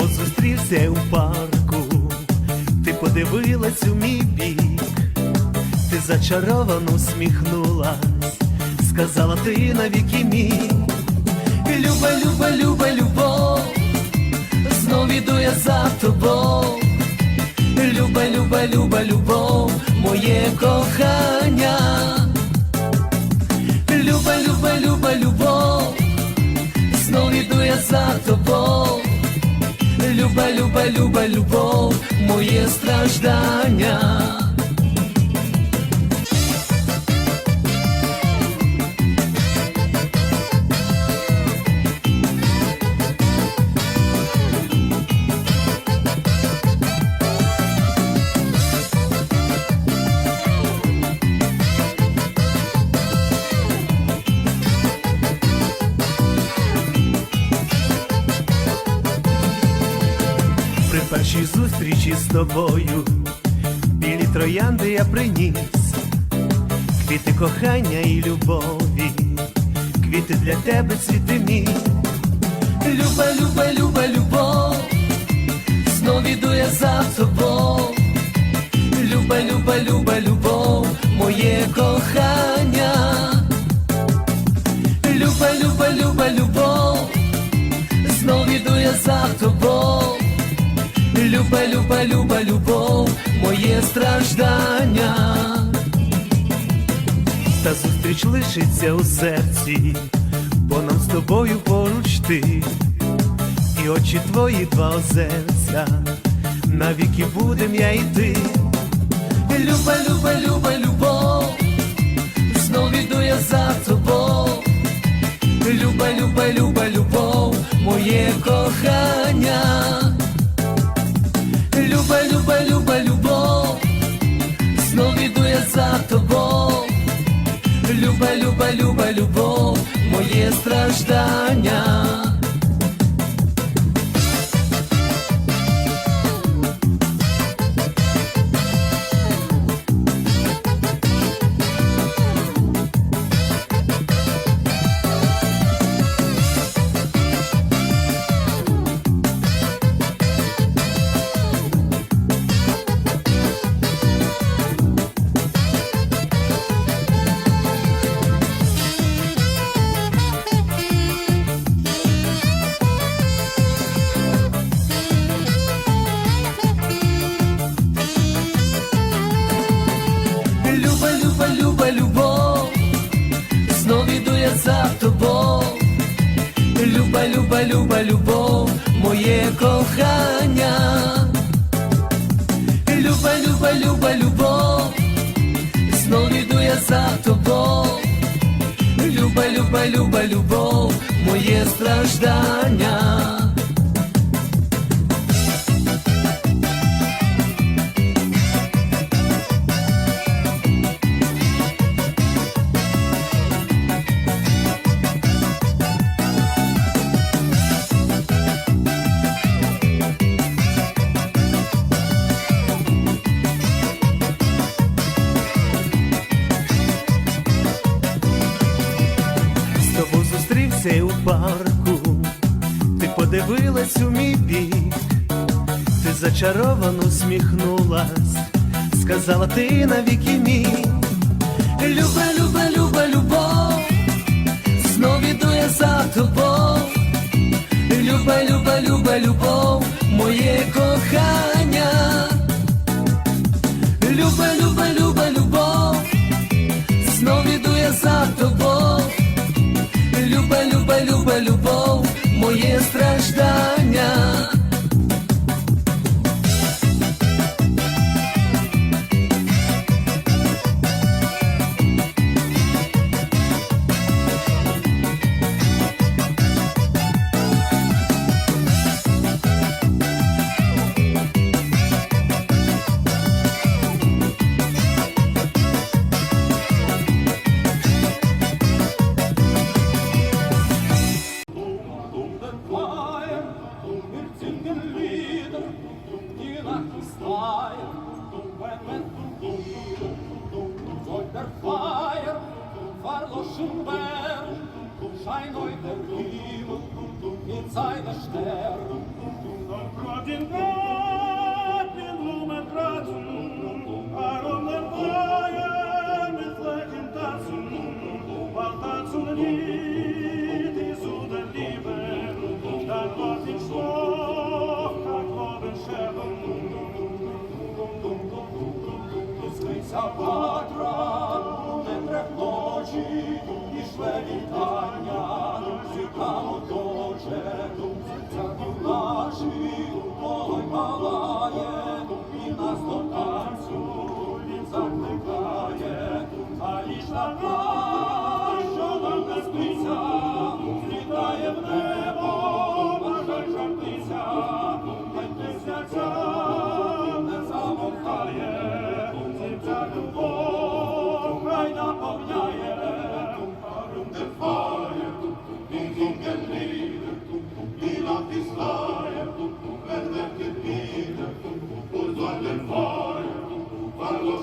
зустрівся у парку, ти подивилась у мій бік, ти зачаровано усміхнулась, сказала ти навіки мій. Люба, люба, люба, любов, знов іду я за тобою. Люба, люба, люба, любов, моє кохання. Люба, люба, люба, любов, моє страждання. Першій зустрічі з тобою білі троянди я приніс, квіти кохання і любові, квіти для тебе цвіти мій. Люба, люба, люба, любов, знов іду я за тобою. Люба, люба, люба, любов, моє кохання. Люба, люба, люба, любов, моє страждання. Та зустріч лишиться у серці, бо нам з тобою поруч ти, і очі твої два озерця, навіки будем я і ти. Люба, люба, люба, любов, знов іду я за тобою. Люба, люба, люба, любов, моє кохання. Люба, люба, люба, любов, моє страждання. Кохання. Люба, люба, люба, любов, знов іду я за тобою. Люба, люба, люба, любов, моє страждання. Зустрівся у парку, ти подивилась у мій бік, ти зачаровано усміхнулась, сказала ти навіки мій. Люба, люба, люба, любов, знов іду я за тобою. Люба, люба, люба, любов, моє кохання. Люба, люба, люба, любов, знов іду я за тобою. Seine Sterne. Brot in Gott in Blumen kratzen, Warum den Feuer mit Flecken tanzen, Weil tanzen nicht die zu der Liebe, Dann Gott in Schloch kann Globen scherben. Скрізь патра,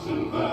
Santo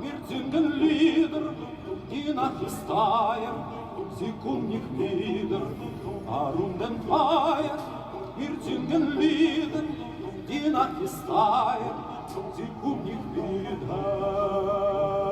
миртинген лидер, die Nacht ist teuer, sie kommt nicht nieder. Warum denn feier, wir singen Lieder, die Nacht ist teuer, sie kommt nicht nieder.